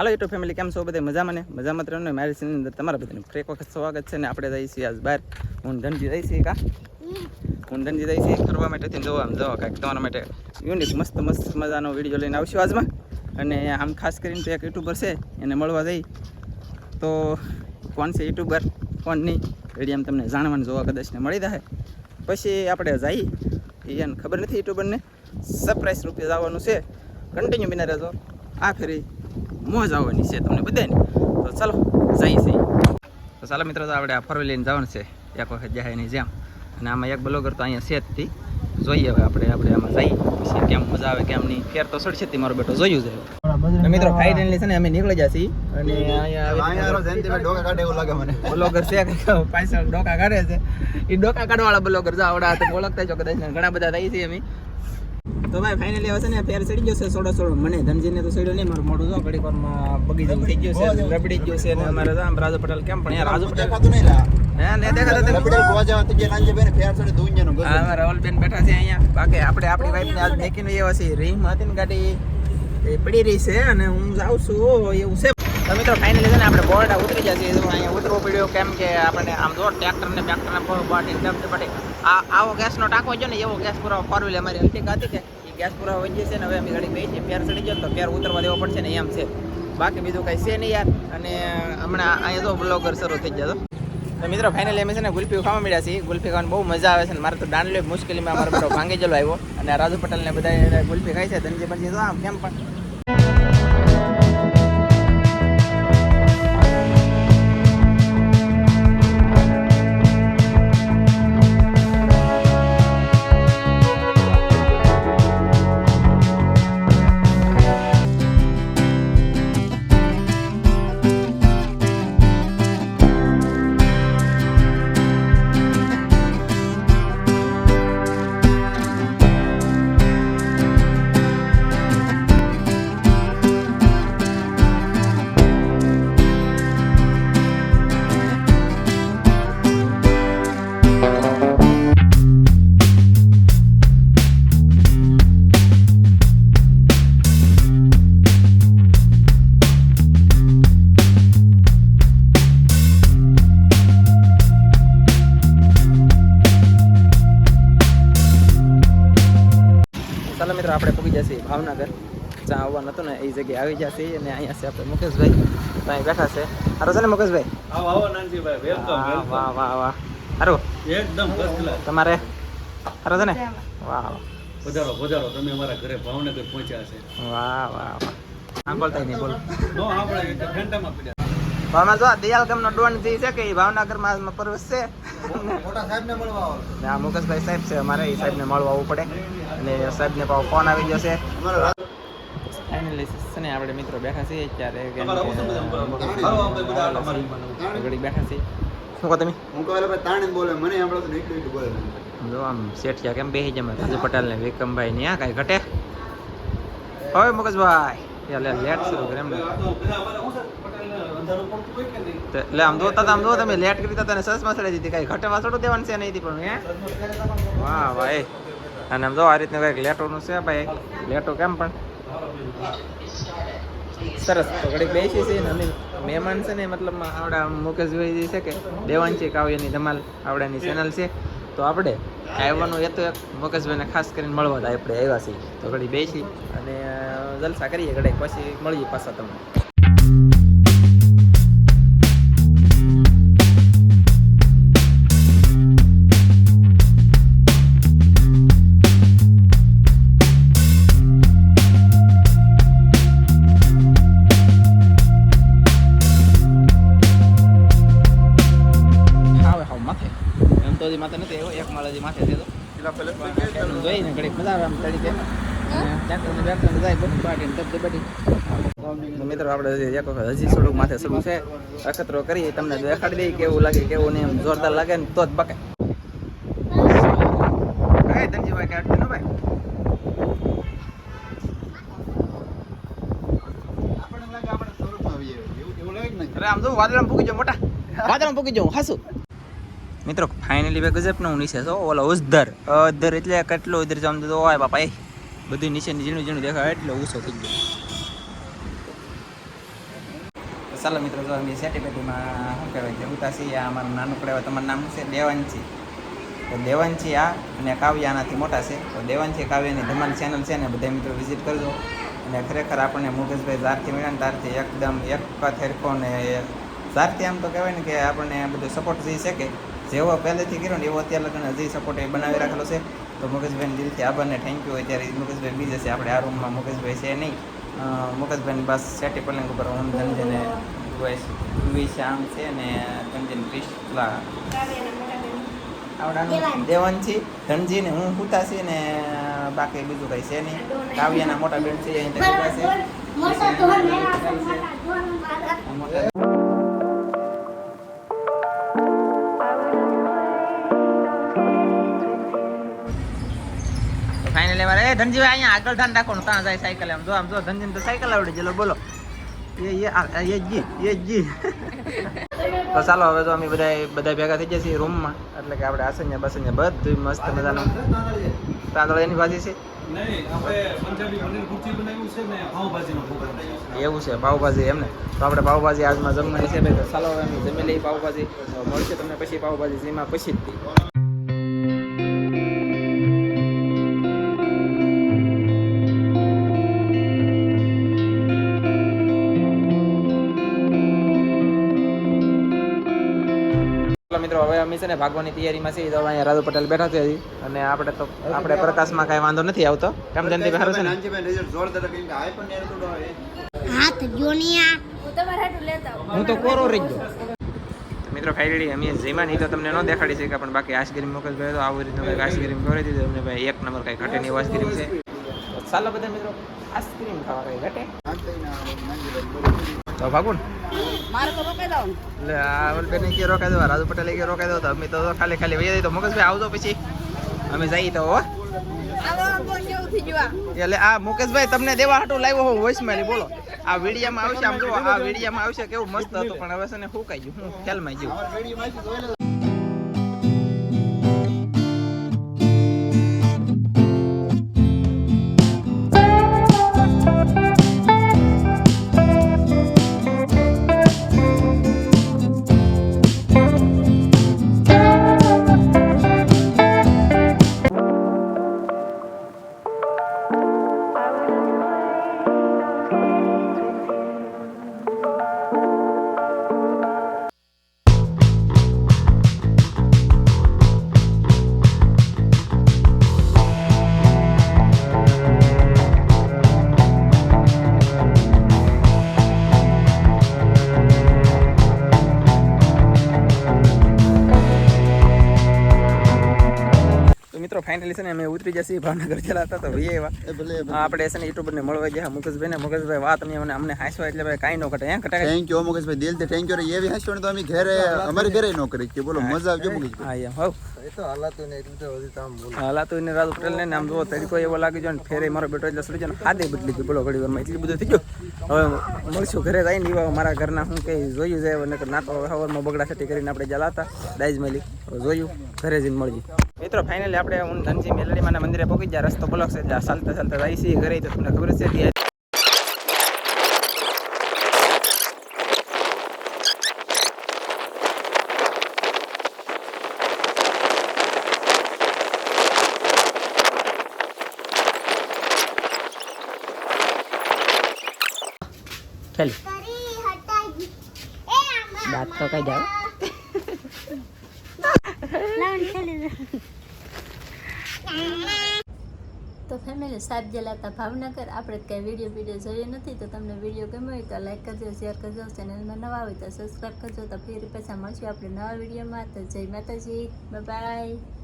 હાલો YouTube family કેમ છો બધા? મજામાં ને? મજામાં રહો ને? મારી ચેનલની અંદર તમારા બધાનું ફ્રેક વખત સ્વાગત છે ને આપણે જઈએ છીએ આજ બહાર. હું ધનજી જઈ છીએ કા? હું ધનજી જઈ છીએ કરવા માટે થઈને જોવા, આમ જોવા કાંઈક તમારા માટે. યુનિક મસ્ત મસ્ત મજાનો વીડિયો લઈને આવશું આજમાં. અને આમ ખાસ કરીને તો એક યુટ્યુબર છે, એને મળવા જઈ. તો કોણ છે યુટ્યુબર કોણ નહીં વીડિયો તમને જાણવાનું જોવા કદાચ ને મળી જાય પછી આપણે જઈએ એને ખબર નથી યુટ્યુબરને સરપ્રાઈઝ રૂપે જવાનું છે. કન્ટિન્યુ બિના રહેજો. આ ફેરી. મોજ આવવાની છે તમને બધાને. તો ચાલો જઈ છે તો ચાલો મિત્રો તો આપણે આ ફરવી લઈને જવાનું છે. એક વખત જાહેરની જેમ અને આમાં એક બ્લોગર તો અહીંયા છે જ જોઈએ હવે આપણે આપણે આમાં જઈએ. પછી કેમ મજા આવે કેમ નહીં. ફેર તો સડશે મારો બેટો જોયું છે. મિત્રો ફાઇનલી છે ને અમે નીકળી ગયા છીએ. અને અહીંયા બ્લોગર છે પાછળ ડોકા કાઢે છે. એ ડોકા કાઢવાળા બ્લોગર છે આવડા ઓળખતા છો કદાચ. ઘણા બધા થઈ છે અમે તો ભાઈ ફાઇનલી હવે છે ને ફેર ચડી ગયો છે સોડો સોડો મને ધનજીને તો સડ્યો નહીં મારું મોઢું જો ઘડીક વારમાં બગી જેવું થઈ ગયું છે રબડી ગયું છે ને અમારે તો આમ રાજુ પટેલ કેમ પણ રાજુ પટેલ. હે ને દેખાતો તને હા અમારા રાહુલબેન બેઠા છે અહીંયા. બાકી આપણે આપણી વાઈફને આજ મેકીને એવા છે રીમ હતી ને ગાડી એ પડી રહી છે અને હું જાઉં છું એવું છે. તો મિત્રો ફાઇનલી છે ને આપણે બોર્ડ ઉતરી જશે તો અહીંયા ઉતરવો પડ્યો કેમ કે આપણને આમ જો ટ્રેક્ટર ને ટ્રેક્ટર ને બાટી ડબ આ આવો ગેસનો ટાંકો છે ને એવો ગેસ પૂરો ફોર વ્હીલ અમારી અલ્ટિકા હતી કે ગેસ પૂરા વધી છે ને હવે અમે ગાડી બેસીએ ફેર ચડી ગયો તો ફેર ઉતરવા દેવો પડશે ને એમ છે. બાકી બીજું કંઈ છે નહીં યાર. અને હમણાં અહીંયા તો બ્લોગર શરૂ થઈ જતો તો. મિત્રો ફાઇનલી અમે છે ને ગુલ્ફી ખાવા મળ્યા છીએ. ગુલ્ફી ખાવાની બહુ મજા આવે છે ને. મારે તો દાંડલો મુશ્કેલીમાં મારો બધો ભાંગી જલો આવ્યો. અને રાજુ પટેલ ને બધા ગુલ્ફી ખાય છે ધનજી બનજી આમ કેમ પણ. મિત્રો આપણે પૂગી જશે ભાવનગર. જ્યાં આવવાનું હતું ને એ જગ્યાએ આવી જશે અને અહીંયા છે આપણે મુકેશભાઈ. તો અહીં બેઠા છે. સારું છે ને મુકેશભાઈ? આવો આવો નાનજીભાઈ. વેલકમ વાહ, વાહ વાહ વાહ. સારું એકદમ તમારે? સારું છે ને? વાહ પધારો પધારો તમે અમારા ઘરે ભાવનગર પહોંચ્યા છે. વાહ વાહ વાહ. સાંભળતા નહીં બોલ. નો આપણે ઘંટામાં પડ્યા. ભાવના જો દયાલ ગામનો ડોન જે છે કે ભાવનગરમાં પ્રવેશ છે. આ મુકેશભાઈ સાહેબ છે અમારે એ સાહેબને મળવા આવવું પડે. અને સાહેબને પાછો ફોન આવી ગયો છે ફાઇનલી છે ને આપણે મિત્રો બેઠા છીએ ત્યારે ઘડી બેઠા છીએ. શું કહો તમે? હું કહે ભાઈ તાણી બોલે મને આપણે તો એટલું એટલું બોલે જો આમ શેઠિયા કેમ બેસી જમે રાજુ પટેલ ને વિક્રમભાઈ ને આ કાંઈ ઘટે? હવે મુકેશભાઈ લે લેટ શરૂ કરે એમ. એટલે આમ જોતા આમ જો તમે લેટ કરી તને સરસ મસળી દીધી. કાંઈ ઘટે વાસડો દેવાનું છે નહીં પણ, હે? વાહ ભાઈ અને આમ જો આ રીતનું કંઈક લેટોનું છે ભાઈ. લેટો કેમ પણ? સરસ. તો ઘડીક બેસી છે ને મહેમાન છે ને, મતલબ આવડા મુકેશભાઈ છે કે દેવાંશી કાવ્યની ધમાલ આવડાની ચેનલ છે. તો આપણે આવવાનું એ તો એક, મુકેશભાઈને ખાસ કરીને મળવા આપણે આવ્યા છીએ. તો ઘડી બેસી અને જલસા કરીએ ઘડીક, પછી મળીએ પાછા તમને. જોઈને ઘડીક મજા તરીકે મિત્રો આપણે એક વખત હજી થોડુંક માથે શરૂ છે. અખતરો કરી તમને દેખાડી દઈએ કેવું લાગે કેવું નહીં જોરદાર લાગે ને તો જ બકે. કઈ ધનજીભાઈ કાઢ દે ભાઈ? અરે આમ વાદળામાં પૂકી જાઉં મોટા. વાદળામાં પૂકી જાઉં હાસુ. મિત્રો ફાઇનલી બે ગજબનો નીચે છો ઓલો ઉધર અધર એટલે કેટલો ઉધર જમ તો હોય બાપા, એ બધું નીચે ઝીણું ઝીણું દેખાય, એટલે ઊંચો થઈ ગયો. ચાલો મિત્રો, જો અમે સેટી શું કહેવાય કે ઉતાસી આ અમારું નાનું કહેવાય તમારું નામ છે? દેવાંશી. તો દેવાંશી આ અને કાવ્ય આનાથી મોટા છે. તો દેવાંશી કાવ્યની ધમાલ ચેનલ છે ને બધા મિત્રો વિઝિટ કરજો. અને ખરેખર આપણને મુકેશભાઈ ઝારથી મળ્યા ને ત્યારથી એકદમ એક થેરખો ને ઝારથી આમ તો કહેવાય ને કે આપણને બધો સપોર્ટ જે છે કે જેવો પહેલેથી કર્યો ને એવો અત્યારે લગ્ન હજી સપોર્ટ એ બનાવી રાખેલો છે. તો મુકેશભાઈને દિલથી આભારને થેન્ક યુ ત્યારે મુકેશભાઈ બીજે છે. આપણે આ રૂમમાં મુકેશભાઈ છે નહીં. અ, મુકેશભાઈને બસ સેટી પલંગ ઉપર હું ધનજને વિશામ છે ને ધનજીને ક્રિષ્લા આવડાનું દેવાંશી ધનજી ને હું હુતાશી ને બાકી બીજું કઈ છે નહીં. કાવ્યાના મોટા બેન છે છે. મોટા ધોન મારે એ ધનજીભાઈ અહીંયા આગળ ધ્યાન રાખો ત્યાં જાય સાયકલ એમ. જો આમ, જો ધનજી તો સાયકલ આવડી ચલો બોલો. એ એ જી એ જી તો ચાલો, હવે તો અમે બધા બધા ભેગા થઈ જઈએ છીએ રૂમમાં. એટલે કે આપણે આસન્યા બસન્યા બધું મસ્ત મજાનું. તાંદળ એની ભાજી છે? એવું છે પાવભાજી એમને. તો આપણે પાવભાજી આજમાં જમવાની છે ભાઈ. તો ચાલો, હવે અમે જમી લઈએ પાવભાજી મળશે તમને પછી પાવભાજી જેમાં પછી. જ હવે અમે છે ને ભાગવાની તૈયારીમાં છીએ તો અહીંયા રાજુ પટેલ બેઠા છે હજી. અને આપણે તો આપણે પ્રકાશમાં કાંઈ વાંધો નથી આવતો. કેમ જનતી સારું છે હાથ જોનિયા હું તો કોરો રહી ગયો. મિત્રો ફાઇનલી અમે જેમાં નહીં તો તમને ન દેખાડી શકે પણ બાકી આઈસ્ક્રીમ મોકલ ગયો તો આવી રીતનું કંઈક આઈસ્ક્રીમ કરી દીધું. અમને ભાઈ એક નંબર કંઈ ઘટે નહીં આઈસ્ક્રીમ છે. ચાલો બધા મિત્રો આઈસ્ક્રીમ ખાવા કંઈ ઘટે. તો ભાગું મારે તો રોકાઈ એટલે આ બેન કે રોકાઈ દો રાજુ પટેલ કે રોકાઈ દો તો અમે તો ખાલી ખાલી વહી તો મુકેશભાઈ આવજો પછી. અમે જઈએ તો હો. એટલે આ? મુકેશભાઈ તમને દેવા હાટું લાવ્યો હું વોઇસ મેલી બોલો. આ વિડીયામાં આવશે આમ જો આ વિડીયામાં આવશે કેવું મસ્ત હતું પણ હવે છે ને ફૂકાઈ ગયું? હું ખ્યાલમાં ગયું ફાઇનલી છે ને અમે ઉતરી જશે ભાવનગર ચલા હતા તો ભાઈ એવા આપણે છે ને યુટ્યુબરને મળવા ગયા મુકેશભાઈ ને મુકેશભાઈ વાત અમે અમને અમને હાંસવા એટલે ભાઈ કાંઈ ન કટે હે ઘટે થેન્ક યુ મુકેશભાઈ. દિલથી થેન્ક યુ એવી હાસ્યો તો અમે ઘરે અમારે ઘરે ન કરી કે બોલો મજા આવજો મુકેશભાઈ. હા હો હાલાતું ને રાજુ પટેલ ને નામ જો તરીકો એવો લાગી ગયો ને ફેરે મારો બેટો એટલે સડી જાય આદે બદલી ગઈ બોલો ઘડી વારમાં એટલું બધું થઈ ગયું. હવે મળશું ઘરે જઈને એવા મારા ઘરના હું કંઈ જોયું જાય નકર નાટો હવારમાં બગડા છટી કરીને આપણે જ્યાં લાતા મળી મેલી. જોયું ઘરે જઈને મળજી મિત્રો ફાઇનલી આપણે હું ધનજી મેલડીમાના મંદિરે પહોંચી ગયા. રસ્તો બ્લોક છે એટલે ચાલતા ચાલતા જાય છીએ ઘરે તો તમને ખબર છે કે ચાલ દાંત તો કઈ જાવ તો ફેમિલી સાહેબ જેલા હતા ભાવનગર. આપણે કંઈ વીડિયો વીડિયો જોઈએ નથી, તો તમને વીડિયો ગમ્યો હોય તો લાઈક કરજો શેર કરજો ચેનલમાં નવા હોય તો સબસ્ક્રાઈબ કરજો, તો ફરી પાછા મળશું આપણે નવા વિડીયોમાં તો જય માતાજી બાય